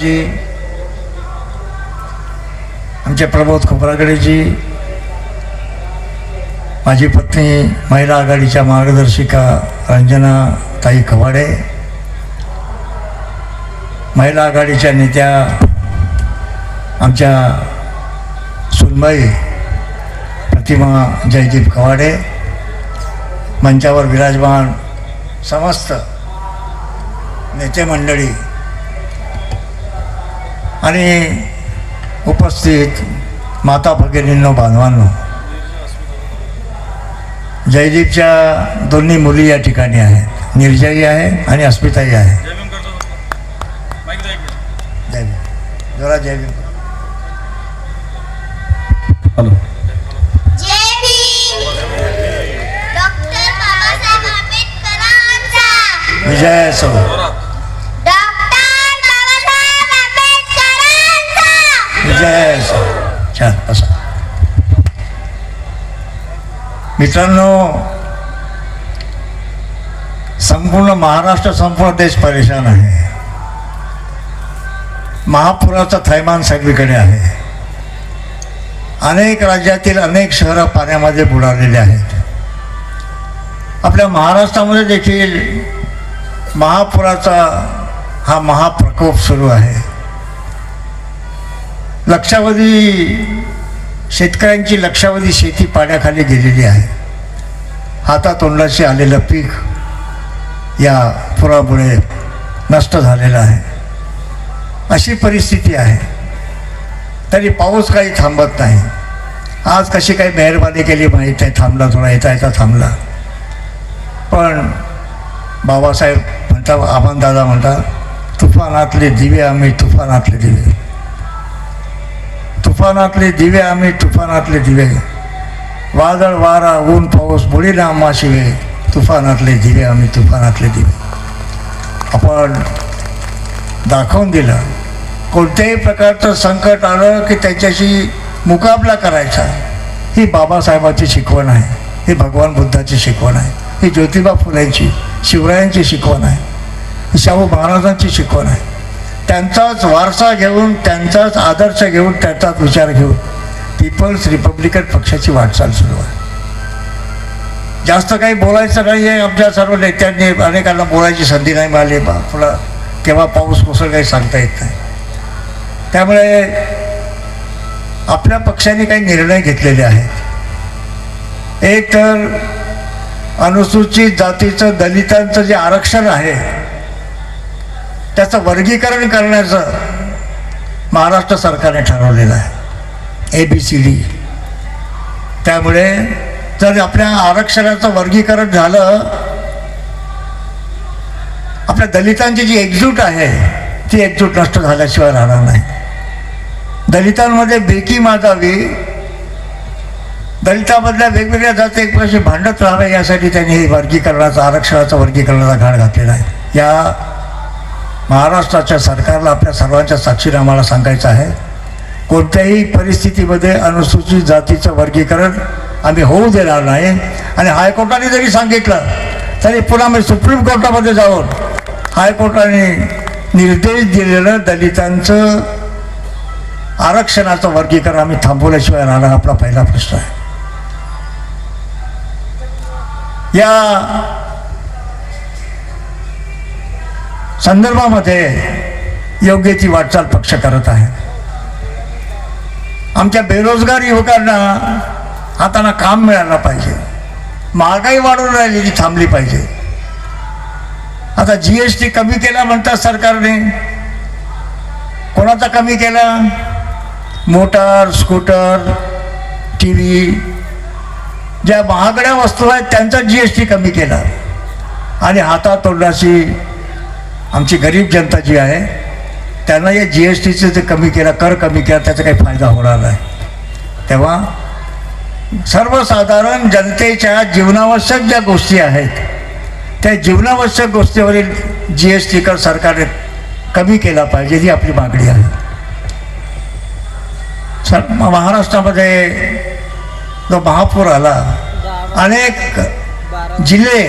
जी आमचे प्रबोध खोबरागडेजी माझी पत्नी महिला आघाडीच्या मार्गदर्शिका रंजना ताई खवाडे महिला आघाडीच्या नेत्या आमच्या सुनबाई प्रतिमा जयदीप खवाडे मंचावर विराजमान समस्त नेते मंडळी आणि उपस्थित माता भगिनींनो बांधवांनो जयदीपच्या दोन्ही मुली या ठिकाणी आहेत. निर्जयी आहे आणि अस्मिताई आहे. जय भीम. करतो माईक द्या एक मिनिट जय भीम जोरा जय भीम. हॅलो. जय भीम. डॉक्टर बाबासाहेब आंबेडकरांचा. विजय असो. विजय छान असं. मित्रांनो संपूर्ण महाराष्ट्र संपूर्ण देश परेशान आहे. महापुराचा थैमान सगळीकडे आहे. अनेक राज्यातील अनेक शहरं पाण्यामध्ये बुडालेली आहेत. आपल्या महाराष्ट्रामध्ये देखील महापुराचा हा महाप्रकोप सुरू आहे. लक्षावधी शेतकऱ्यांची लक्षावधी शेती पाण्याखाली गेलेली आहे. हातातोंडाशी आलेलं पीक या पुरामुळे नष्ट झालेलं आहे. अशी परिस्थिती आहे. तरी पाऊस काही थांबत नाही. आज कशी काही मेहरबानी केली माहीत आहे थांबला थोडा येता येता थांबला. पण बाबासाहेब म्हणतात दादा म्हणतात तुफानातले दिवे आम्ही तुफानातले दिवे. तुफानातले दिवे आम्ही तुफानातले दिवे. वादळ वारा ऊन पाऊस मुळीना आम्हा शिवे तुफानातले दिवे आम्ही तुफानातले दिवे. आपण दाखवून दिलं. कोणत्याही प्रकारचं संकट आलं की त्याच्याशी मुकाबला करायचा. ही बाबासाहेबांची शिकवण आहे. ही भगवान बुद्धाची शिकवण आहे. ही ज्योतिबा फुलेंची शिवरायांची शिकवण आहे. ही शाहू महाराजांची शिकवण आहे. त्यांचाच वारसा घेऊन त्यांचाच आदर्श घेऊन त्यांचाच विचार घेऊन पीपल्स रिपब्लिकन पक्षाची वाटचाल सुरू आहे. जास्त काही बोलायचं नाही आहे आमच्या सर्व नेत्यांनी अनेकांना बोलायची संधी नाही मिळाली. आपला केव्हा पाऊस कोसळ काही सांगता येत नाही. त्यामुळे आपल्या पक्षाने काही निर्णय घेतलेले आहेत. एक तर अनुसूचित जातीचं दलितांचं जे आरक्षण आहे त्याचं वर्गीकरण करण्याचं महाराष्ट्र सरकारने ठरवलेलं आहे. ए बी सी डी त्यामुळे जर आपल्या आरक्षणाचं वर्गीकरण झालं आपल्या दलितांची जी एकजूट आहे ती एकजूट नष्ट झाल्याशिवाय राहणार नाही. दलितांमध्ये बेकी माजावी दलितामधल्या वेगवेगळ्या जाती एकमेकांशी भांडत राहावे यासाठी त्यांनी हे वर्गीकरणाचं आरक्षणाचं वर्गीकरणाचा घाण घातलेला आहे. या महाराष्ट्राच्या सरकारला आपल्या सर्वांच्या साक्षीने आम्हाला सांगायचं आहे कोणत्याही परिस्थितीमध्ये अनुसूचित जातीचं वर्गीकरण आम्ही होऊ देणार नाही. आणि हायकोर्टाने जरी सांगितलं तरी पुन्हा मी सुप्रीम कोर्टामध्ये जाऊन हायकोर्टाने निर्देश दिलेलं दलितांचं आरक्षणाचं वर्गीकरण आम्ही थांबवल्याशिवाय राहणार आपला पहिला प्रश्न आहे. या संदर्भामध्ये योग्य ती वाटचाल पक्ष करत आहे. आमच्या बेरोजगार युवकांना हाताना काम मिळायला पाहिजे. महागाई वाढून राहिली ती थांबली पाहिजे. आता जी एस टी कमी केला म्हणतात सरकारने. कोणाचा कमी केला? Motor scooter T V. ज्या महागड्या वस्तू आहेत त्यांचा जी एस टी कमी केला. आणि हातातोंडाशी आमची गरीब जनता जी आहे त्यांना या जी एस टीचं जे कमी केला कर कमी केला त्याचा काही फायदा होणार नाही. तेव्हा सर्वसाधारण जनतेच्या जीवनावश्यक ज्या गोष्टी आहेत त्या जीवनावश्यक गोष्टीवरील जी एस टी कर सरकारने कमी केला पाहिजे ही आपली मागणी आहे. सर महाराष्ट्रामध्ये जो महापूर आला अनेक जिल्हे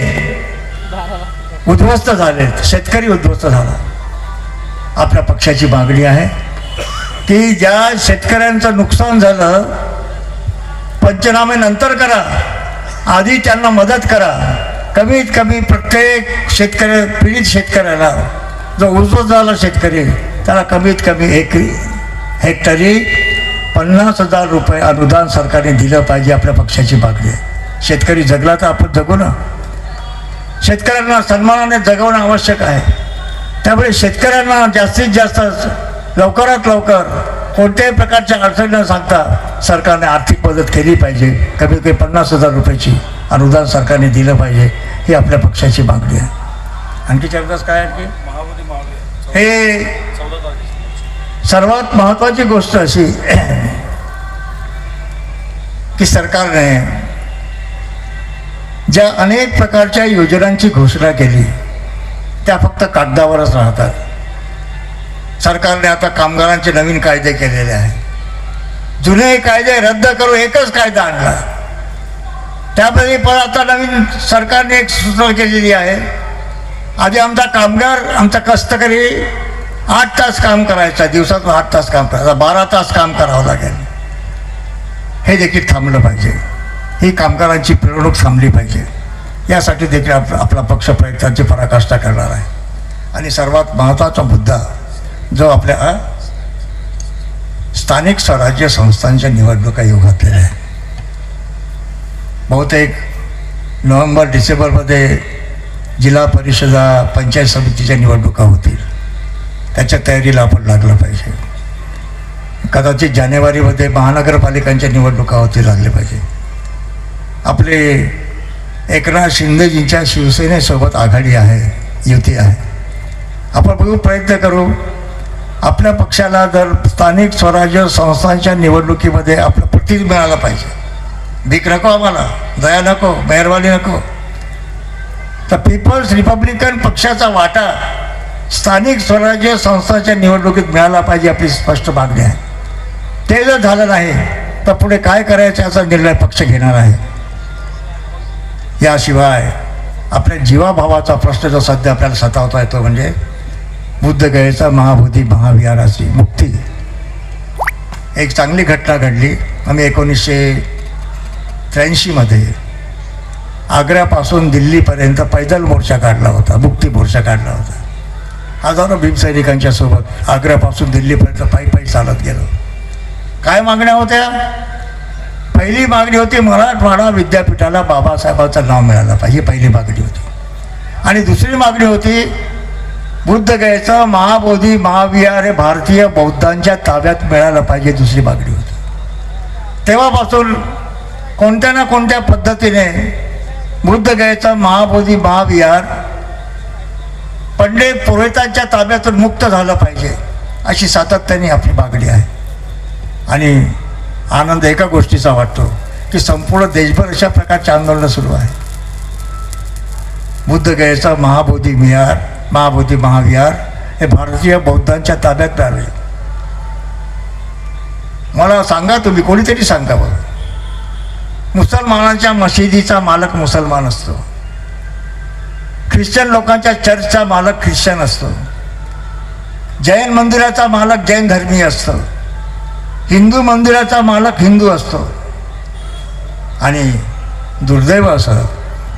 उद्ध्वस्त झाले. शेतकरी उद्ध्वस्त झाला. आपल्या पक्षाची मागणी आहे की ज्या शेतकऱ्यांचं नुकसान झालं पंचनामे नंतर करा. आधी त्यांना मदत करा. कमीत कमी प्रत्येक शेतकरी पीडित शेतकऱ्याला जो उद्ध्वस्त झाला शेतकरी त्याला कमीत कमी एक हेक्टरी पन्नास हजार रुपये अनुदान सरकारने दिलं पाहिजे आपल्या पक्षाची मागणी आहे. शेतकरी जगला तर आपण जगू ना. शेतकऱ्यांना सन्मानाने जगवणं आवश्यक आहे. त्यामुळे शेतकऱ्यांना जास्तीत जास्त लवकरात लवकर कोणत्याही प्रकारच्या अडचणी न सांगता सरकारने आर्थिक मदत केली पाहिजे. कमीत कमी पन्नास हजार रुपयाची अनुदान सरकारने दिलं पाहिजे ही आपल्या पक्षाची मागणी आहे. आणखी चर्चाच काय आणखी? हे सर्वात महत्त्वाची गोष्ट अशी की सरकारने ज्या अनेक प्रकारच्या योजनांची घोषणा केली त्या फक्त कागदावरच राहतात. सरकारने आता कामगारांचे नवीन कायदे केलेले आहेत. जुने कायदे रद्द करून एकच कायदा आणला. त्यामध्ये पण आता नवीन सरकारने एक सूचना केलेली आहे. आधी आमचा कामगार आमचा कष्टकरी आठ तास काम करायचा दिवसातून आठ तास काम करायचा बारा तास काम करावं लागेल. हे देखील थांबलं पाहिजे. ही कामगारांची पिळवणूक थांबली पाहिजे. यासाठी देखील आप आपला पक्ष प्रयत्नांची पराकाष्ठा करणार आहे. आणि सर्वात महत्त्वाचा मुद्दा जो आपल्या स्थानिक स्वराज्य संस्थांच्या निवडणुका येऊ घातलेल्या आहे बहुतेक नोव्हेंबर डिसेंबरमध्ये जिल्हा परिषदा पंचायत समितीच्या निवडणुका होतील. त्याच्या तयारीला आपण लागलं पाहिजे. कदाचित जानेवारीमध्ये महानगरपालिकांच्या निवडणुका होती लागले पाहिजे. आपले एकनाथ शिंदेजींच्या शिवसेनेसोबत आघाडी आहे युती आहे. आपण बघू प्रयत्न करू. आपल्या पक्षाला जर स्थानिक स्वराज्य संस्थांच्या निवडणुकीमध्ये आपलं प्रतिनिधी मिळालं पाहिजे. भीक नको आम्हाला दया नको मेहरवानी नको. तर पीपल्स रिपब्लिकन पक्षाचा वाटा स्थानिक स्वराज्य संस्थांच्या निवडणुकीत मिळाला पाहिजे आपली स्पष्ट मागणी आहे. ते जर झालं नाही तर पुढे काय करायचं याचा निर्णय पक्ष घेणार आहे. याशिवाय आपल्या जीवाभावाचा प्रश्न जो सध्या आपल्याला सतावता येतो म्हणजे बुद्धगयेचा महाबोधी महाविहाराची मुक्ती. एक चांगली घटना घडली. आम्ही एकोणीसशे त्र्याऐंशीमध्ये आग्र्यापासून दिल्लीपर्यंत पैदल मोर्चा काढला होता मुक्ती मोर्चा काढला होता. हजारो भीमसैनिकांच्या सोबत आग्र्यापासून दिल्लीपर्यंत पायी पायी चालत गेलो. काय मागण्या होत्या? पहिली मागणी होती मराठवाडा विद्यापीठाला बाबासाहेबांचं नाव मिळालं पाहिजे ही पहिली मागणी होती. आणि दुसरी मागणी होती बुद्धगयेचं महाबोधी महाविहार हे भारतीय बौद्धांच्या ताब्यात मिळालं पाहिजे दुसरी मागणी होती. तेव्हापासून कोणत्या ना कोणत्या पद्धतीने बुद्धगयेचं महाबोधी महाविहार पंडित पुरोहितांच्या ताब्यातून मुक्त झालं पाहिजे अशी सातत्याने आपली मागणी आहे. आणि आनंद एका गोष्टीचा वाटतो की संपूर्ण देशभर अशा प्रकारचे आंदोलनं सुरू आहे. बुद्धगयेचा महाबोधी विहार महाबोधी महाविहार हे भारतीय बौद्धांच्या ताब्यात राहिले. मला सांगा तुम्ही कोणीतरी सांगा बघ मुसलमानांच्या मशिदीचा मालक मुसलमान असतो. ख्रिश्चन लोकांच्या चर्चचा मालक ख्रिश्चन असतो. जैन मंदिराचा मालक जैन धर्मीय असतो. हिंदू मंदिराचा मालक हिंदू असतो. आणि दुर्दैव असं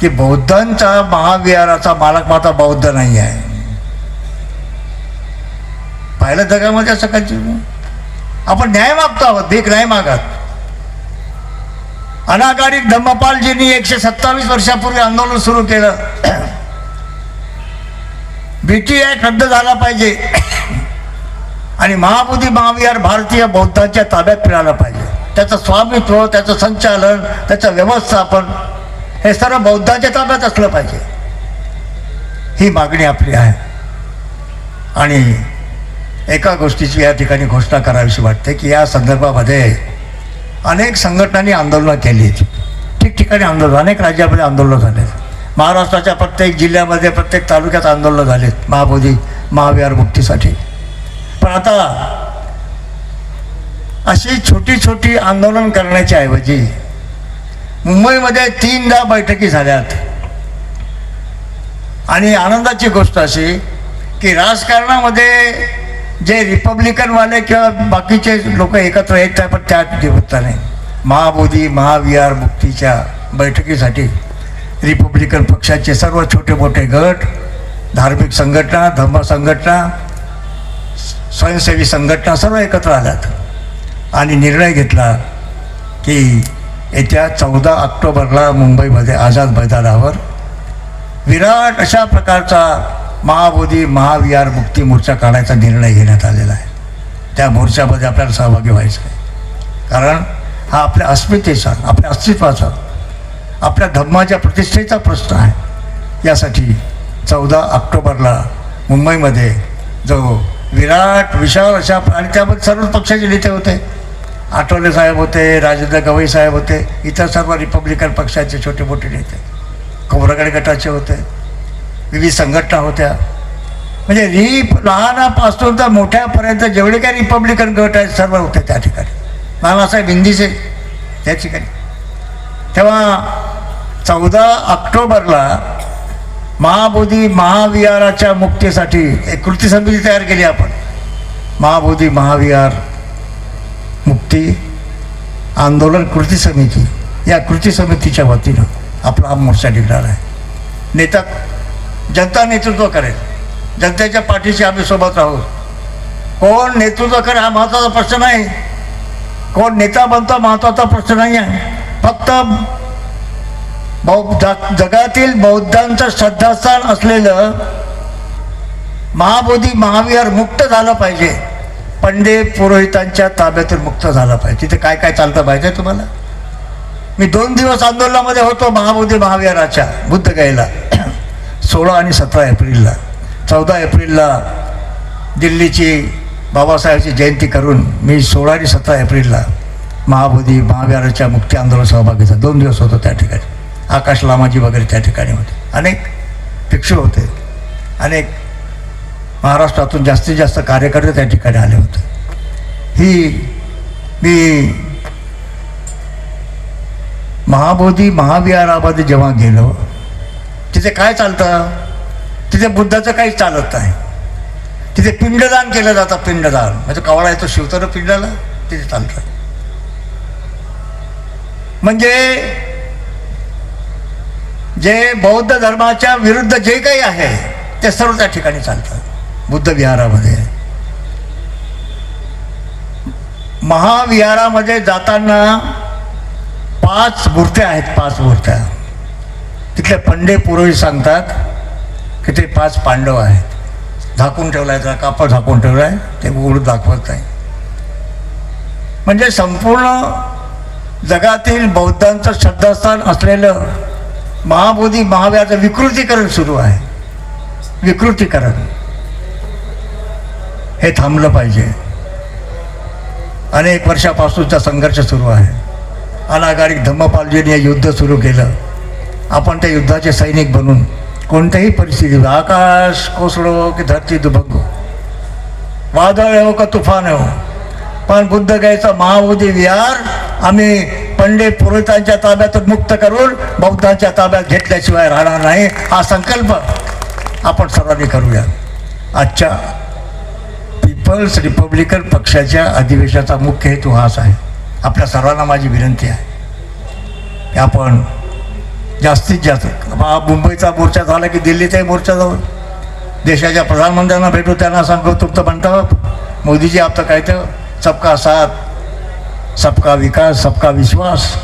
की बौद्धांचा महाविहाराचा मालक माता बौद्ध नाही आहे. पाहिलं जगामध्ये असं काही आपण न्याय मागतो आहोत भीक नाही मागत. अनागारिक धम्मपालजींनी एकशे सत्तावीस वर्षापूर्वी आंदोलन सुरू केलं. बीटी ॲक्ट रद्द झाला पाहिजे. आणि महाबोधी महाविहार भारतीय बौद्धांच्या ताब्यात मिळालं पाहिजे. त्याचं स्वामित्व त्याचं संचालन त्याचं व्यवस्थापन हे सर्व बौद्धांच्या ताब्यात असलं पाहिजे. ही मागणी आपली आहे. आणि एका गोष्टीची या ठिकाणी घोषणा करावीशी वाटते की या संदर्भामध्ये अनेक संघटनांनी आंदोलनं केली. ठिकठिकाणी आंदोलन अनेक राज्यामध्ये आंदोलनं झाले. महाराष्ट्राच्या प्रत्येक जिल्ह्यामध्ये प्रत्येक तालुक्यात आंदोलनं झालेत महाबोधी महाविहार मुक्तीसाठी. पण अशी छोटी छोटी आंदोलन करण्याच्या ऐवजी मुंबईमध्ये तीनदा बैठकी झाल्यात. आणि आनंदाची गोष्ट अशी की राजकारणामध्ये जे रिपब्लिकनवाले किंवा बाकीचे लोक एकत्र येत आहेत पण त्या निमित्ताने महाबोधी महाविहार मुक्तीच्या बैठकीसाठी रिपब्लिकन पक्षाचे सर्व छोटे मोठे गट धार्मिक संघटना धर्म संघटना स्वयंसेवी संघटना सर्व एकत्र आल्यात. आणि निर्णय घेतला की येत्या चौदा ऑक्टोबरला मुंबईमध्ये आझाद मैदानावर विराट अशा प्रकारचा महाबोधी महाविहार मुक्ती मोर्चा काढायचा निर्णय घेण्यात आलेला आहे. त्या मोर्चामध्ये आपल्याला सहभागी व्हायचं आहे. कारण हा आपल्या अस्मितेचा आपल्या अस्तित्वाचा आपल्या धर्माच्या प्रतिष्ठेचा प्रश्न आहे. यासाठी चौदा ऑक्टोबरला मुंबईमध्ये जो विराट विशाल अशा आणि त्यामध्ये सर्वच पक्षाचे नेते होते. आठवले साहेब होते राजेंद्र गवई साहेब होते इतर सर्व रिपब्लिकन पक्षाचे छोटे मोठे नेते. खोबरागड गटाचे होते. विविध संघटना होत्या. म्हणजे रिप लहानापासून तर मोठ्यापर्यंत जेवढे काही रिपब्लिकन गट आहेत सर्व होते त्या ठिकाणी. बाबासाहेब हिंदीचे त्या ठिकाणी. तेव्हा चौदा ऑक्टोबरला महाबोधी महाविहाराच्या मुक्तीसाठी एक कृती समिती तयार केली आपण. महाबोधी महाविहार मुक्ती आंदोलन कृती समिती. या कृती समितीच्या वतीनं आपला हा मोर्चा निघणार आहे. नेता जनता नेतृत्व करेल. जनतेच्या पाठीशी आम्ही सोबत राहू. कोण नेतृत्व करेल हा महत्त्वाचा प्रश्न नाही. कोण नेता बनतो महत्त्वाचा प्रश्न नाही आहे फक्त जगातील बौद्धांचं श्रद्धास्थान असलेलं महाबोधी महाविहार मुक्त झालं पाहिजे. पंडे पुरोहितांच्या ताब्यातून मुक्त झालं पाहिजे. तिथे काय काय चालतं पाहिजे तुम्हाला? मी दोन दिवस आंदोलनामध्ये होतो महाबोधी महाविहाराच्या बुद्धगयेला सोळा आणि सतरा एप्रिलला चौदा एप्रिलला दिल्लीची बाबासाहेबची जयंती करून मी सोळा आणि सतरा एप्रिलला महाबोधी महाविहाराच्या मुक्ती आंदोलन सहभागी झालो दोन दिवस होतो त्या ठिकाणी. आकाश लामाजी वगैरे त्या ठिकाणी होते. अनेक भिक्षू होते. अनेक महाराष्ट्रातून जास्तीत जास्त कार्यकर्ते त्या ठिकाणी आले होते. ही मी महाबोधी महाविहारामध्ये जेव्हा गेलो तिथे काय चालतं? तिथे बुद्धाचं काहीच चालत नाही. तिथे पिंडदान केलं जातं पिंडदान. म्हणजे कवळा येतो शिवतर पिंडाला तिथे चालतं. म्हणजे जे बौद्ध धर्माच्या विरुद्ध जे काही आहे ते सर्व त्या ठिकाणी चालतं. बुद्ध विहारामध्ये. महाविहारामध्ये जाताना पाच मूर्त्या आहेत पाच मूर्त्या. तिथले पंडे पुरोहित सांगतात की ते पाच पांडव आहेत. झाकून ठेवलाय त्याला कापड झाकून ठेवलाय ते उघडून दाखवत नाही म्हणजे संपूर्ण जगातील बौद्धांचं श्रद्धास्थान असलेलं महाबोधी महाव्याचं विकृतीकरण सुरू आहे. विकृतीकरण. हे थांबलं पाहिजे. अनेक वर्षापासूनचा संघर्ष सुरू आहे. अनागारिक धम्मपालजीने हे युद्ध सुरू केलं. आपण त्या युद्धाचे सैनिक बनून कोणत्याही परिस्थितीत आकाश कोसळो की धरती दुभंगो वादळ येऊ हो का तुफान येऊ हो? पण बुद्ध गायचा महाबोधी विहार आम्ही पंडित पुरोहितांच्या ताब्यातून मुक्त करून बौद्धांच्या ताब्यात घेतल्याशिवाय राहणार नाही हा संकल्प आपण सर्वांनी करूया. आजच्या पीपल्स रिपब्लिकन पक्षाच्या अधिवेशनाचा मुख्य हेतू हाच आहे. आपल्या सर्वांना माझी विनंती आहे की आपण जास्तीत जास्त बा मुंबईचा मोर्चा झाला की दिल्लीचाही मोर्चा जाऊ. देशाच्या प्रधानमंत्र्यांना भेटू त्यांना सांगू तुमचं म्हणतं मोदीजी आपलं काय तर सबका साथ. सबका विकास, सबका विश्वास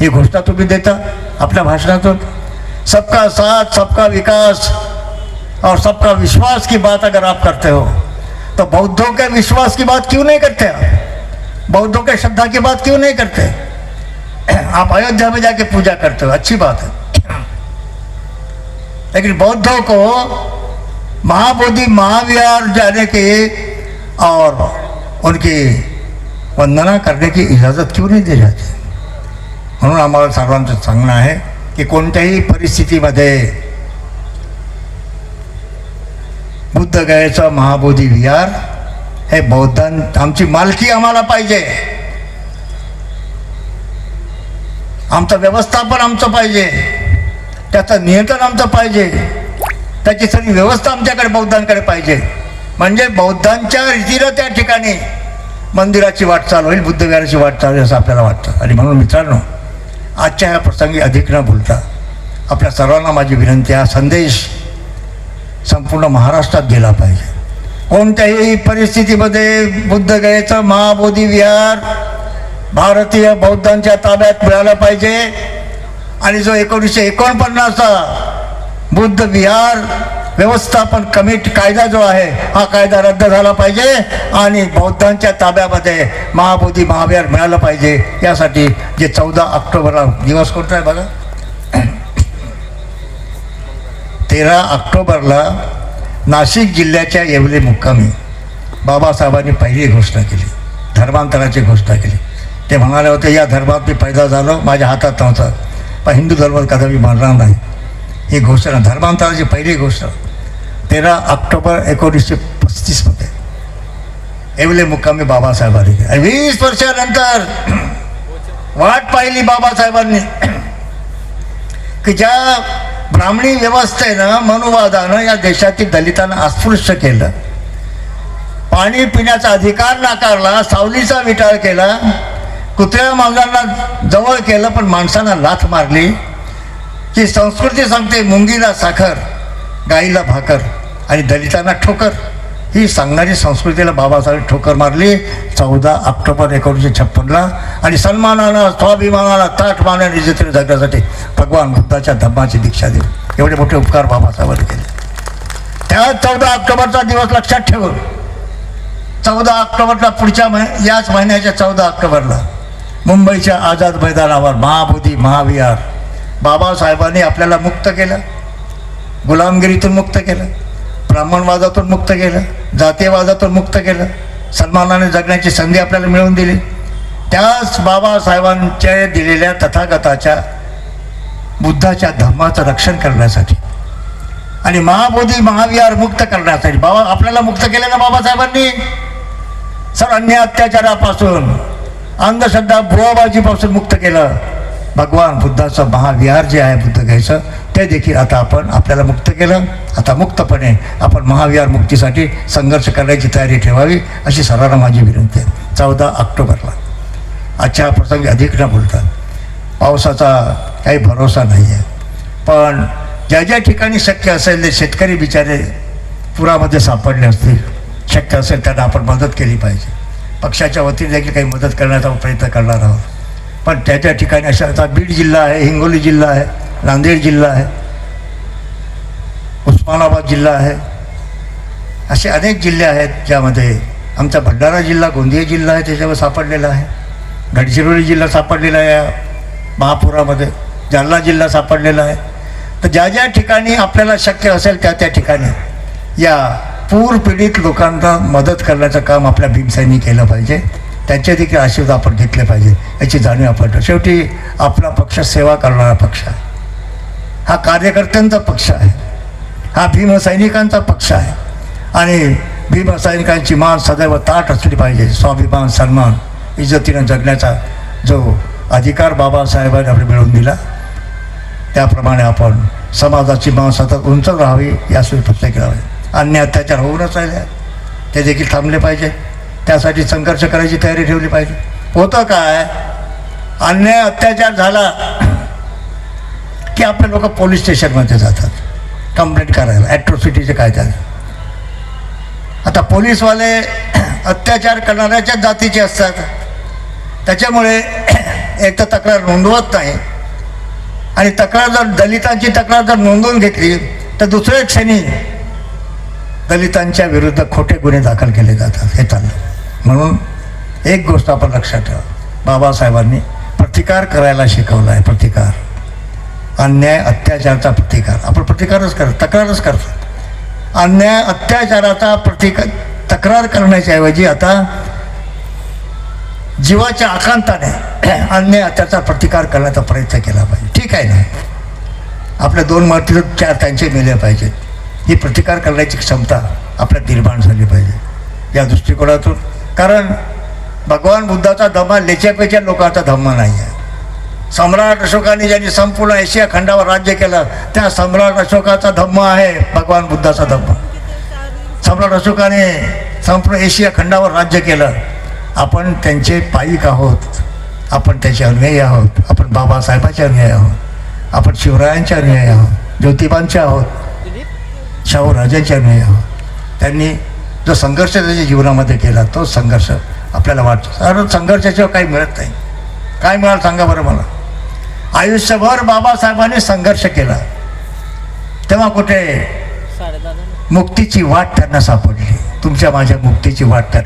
ही घोषणा तुम्ही देता आपल्या भाषणातून सबका साथ, सबका विकास और सबका विश्वास की बात अगर आप करते हो तो बौद्धों के विश्वास की बात क्यों नहीं करते आप? बौद्धों के श्रद्धा की बात क्यों नहीं करते? आप अयोध्या में जाके पूजा करते हो, अच्छी बात है। लेकिन बौद्धों को महाबोधि, महाविहार जाने के और उनकी वंदना करण्याची इजाज़त क्यों नाही दिली? जाते म्हणून आम्हाला सर्वांचं सांगणं आहे की कोणत्याही परिस्थितीमध्ये बुद्धगयाचा महाबोधी विहार हे बौद्धां आमची मालकी आम्हाला पाहिजे. आमचं व्यवस्थापन आमचं पाहिजे. त्याचं नियंत्रण आमचं पाहिजे. त्याची सगळी व्यवस्था आमच्याकडे बौद्धांकडे पाहिजे. म्हणजे बौद्धांच्या रीतीनं त्या ठिकाणी मंदिराची वाटचाल होईल बुद्धविहाराची वाटचाल होईल असं आपल्याला वाटतं. आणि म्हणून मित्रांनो आजच्या ह्या प्रसंगी अधिक न बोलता आपल्या सर्वांना माझी विनंती हा संदेश संपूर्ण महाराष्ट्रात गेला पाहिजे. कोणत्याही परिस्थितीमध्ये बुद्धगयेचं महाबोधी विहार भारतीय बौद्धांच्या ताब्यात मिळालं पाहिजे. आणि जो एकोणीसशे एकोणपन्नासचा बुद्ध विहार व्यवस्थापन कमिटी कायदा जो आहे हा कायदा रद्द झाला पाहिजे आणि बौद्धांच्या ताब्यामध्ये महाबोधी महाविहार मिळालं पाहिजे. यासाठी जे चौदा ऑक्टोबरला दिवस कोणता आहे बघा? तेरा ऑक्टोबरला नाशिक जिल्ह्याच्या येवले मुक्कामी बाबासाहेबांनी पहिली घोषणा केली धर्मांतराची घोषणा केली. ते म्हणाले होते या धर्मात मी पैदा झालो माझ्या हातात नव्हतं पण हिंदू धर्मात मी मानणार नाही. ही घोषणा धर्मांतराची पहिली घोषणा तेरा ऑक्टोबर एकोणीसशे पस्तीसमध्ये एवले मुक्कामी बाबासाहेबांनी. आणि वीस वर्षानंतर वाट पाहिली बाबासाहेबांनी. की ज्या ब्राह्मणी व्यवस्थेनं मनुवादानं या देशातील दलितांना अस्पृश्य केलं. पाणी पिण्याचा अधिकार नाकारला सावलीचा विटाळ केला कुत्र्या मांजांना जवळ केलं पण माणसांना लाथ मारली. की संस्कृती सांगते मुंगीला साखर गाईला भाकर आणि दलितांना ठोकर. ही सांगणारी संस्कृतीला बाबासाहेब ठोकर मारली चौदा ऑक्टोबर एकोणीसशे छप्पनला. आणि सन्मानानं स्वाभिमानाला ताट मानाने जिथे जगण्यासाठी भगवान बुद्धाच्या धम्माची दीक्षा दिली. एवढे मोठे उपकार बाबासाहेबांनी केले. त्या चौदा ऑक्टोबरचा दिवस लक्षात ठेवून चौदा ऑक्टोबरला पुढच्या महि याच महिन्याच्या चौदा ऑक्टोबरला मुंबईच्या आझाद मैदानावर महाबोधी महाविहार बाबासाहेबांनी आपल्याला मुक्त केलं. गुलामगिरीतून मुक्त केलं. ब्राह्मणवादातून मुक्त केलं. जातीयवादातून मुक्त केलं. सन्मानाने जगण्याची संधी आपल्याला मिळवून दिली. त्याच बाबासाहेबांच्या दिलेल्या तथागताच्या बुद्धाच्या धर्माचं रक्षण करण्यासाठी आणि महाबोधी महाविहार मुक्त करण्यासाठी. बाबा आपल्याला मुक्त केलं ना बाबासाहेबांनी? सर अन्य अत्याचारापासून अंधश्रद्धा भुवाबाजीपासून मुक्त केलं. भगवान बुद्धाचं महाविहार जे आहे बुद्ध घ्यायचं ते देखील आता आपण आपल्याला मुक्त केलं. आता मुक्तपणे आपण महाविहार मुक्तीसाठी संघर्ष करण्याची तयारी ठेवावी अशी सर्वांना माझी विनंती आहे. चौदा ऑक्टोबरला. आजच्या प्रसंगी अधिक न बोलता पावसाचा काही भरोसा नाही आहे. पण ज्या ज्या ठिकाणी शक्य असेल ते शेतकरी बिचारे पुरामध्ये सापडले असतील शक्य असेल त्यांना आपण मदत केली पाहिजे. पक्षाच्या वतीने देखील काही मदत करण्याचा प्रयत्न करणार आहोत. पण त्या त्या ठिकाणी अशा आता बीड जिल्हा आहे हिंगोली जिल्हा आहे नांदेड जिल्हा आहे उस्मानाबाद जिल्हा आहे. असे अनेक जिल्हे आहेत ज्यामध्ये आमचा भंडारा जिल्हा गोंदिया जिल्हा आहे त्याच्यावर सापडलेला आहे. गडचिरोली जिल्हा सापडलेला आहे या महापुरामध्ये. जालना जिल्हा सापडलेला आहे. तर ज्या ज्या ठिकाणी आपल्याला शक्य असेल त्या त्या ठिकाणी या पूर पीडित लोकांना मदत करण्याचं काम आपल्या भीमसाईंनी केलं पाहिजे. त्यांचे देखील आशीर्वाद आपण घेतले पाहिजे याची जाणीव आपण शेवटी आपला पक्ष सेवा करणारा पक्ष आहे. हा कार्यकर्त्यांचा पक्ष आहे. हा भीमसैनिकांचा पक्ष आहे. आणि भीमसैनिकांची मान सदैव ताट असली पाहिजे. स्वाभिमान सन्मान इज्जतीनं जगण्याचा जो अधिकार बाबासाहेबांनी आपण मिळवून दिला त्याप्रमाणे आपण समाजाची मान सतत उंच राहावी यासाठी प्रत्येक करावे अन्य अत्याचार होऊनच राहिले. ते देखील थांबले पाहिजे. त्यासाठी संघर्ष करायची तयारी ठेवली पाहिजे. होतं काय? अन्याय अत्याचार झाला की आपले लोक पोलीस स्टेशनमध्ये जातात. कंप्लेंट करायला. ॲट्रोसिटीचे कायदा आता पोलीसवाले अत्याचार करणाऱ्याच्याच जातीचे असतात. त्याच्यामुळे एक तर तक्रार नोंदवत नाही. आणि तक्रार जर दलितांची तक्रार जर नोंदवून घेतली तर दुसऱ्या क्षणी दलितांच्या विरुद्ध खोटे गुन्हे दाखल केले जातात. हे चाललं. म्हणून एक गोष्ट आपण लक्षात ठेवा. बाबासाहेबांनी प्रतिकार करायला शिकवला आहे प्रतिकार. अन्याय अत्याचाराचा प्रतिकार. आपण प्रतिकारच करतो तक्रारच करतो. अन्याय अत्याचाराचा प्रतिकार तक्रार करण्याच्या ऐवजी आता जीवाच्या आकांताने अन्याय अत्याचार प्रतिकार करण्याचा प्रयत्न केला पाहिजे. ठीक आहे ना? आपल्या दोन मातीत चार त्यांचे मेले पाहिजेत. ही प्रतिकार करण्याची क्षमता आपल्यात निर्माण झाली पाहिजे. या दृष्टिकोनातून कारण भगवान बुद्धाचा धम्मा लेच्यापेच्या लोकांचा धम्मा नाही आहे सम्राट अशोकाने ज्यांनी संपूर्ण एशिया खंडावर राज्य केलं त्या सम्राट अशोकाचा धम्म आहे भगवान बुद्धाचा धम्म. सम्राट अशोकाने संपूर्ण एशिया खंडावर राज्य केलं. आपण त्यांचे पायिक आहोत. आपण त्याचे अनुयायी आहोत. आपण बाबासाहेबांचे अनुयायी आहोत. आपण शिवरायांचे अनुयायी आहोत. ज्योतिबांचे आहोत. शाहू राजांचे अनुयायी आहोत. त्यांनी जो संघर्ष त्याच्या जीवनामध्ये केला तो संघर्ष आपल्याला वाटतो. कारण संघर्षाशिवाय काही मिळत नाही. काय मिळालं सांगा बरं मला. आयुष्यभर बाबासाहेबांनी संघर्ष केला. तेव्हा कुठे? मुक्तीची वाट त्यांना सापडली. तुमच्या माझ्या मुक्तीची वाट त्यांना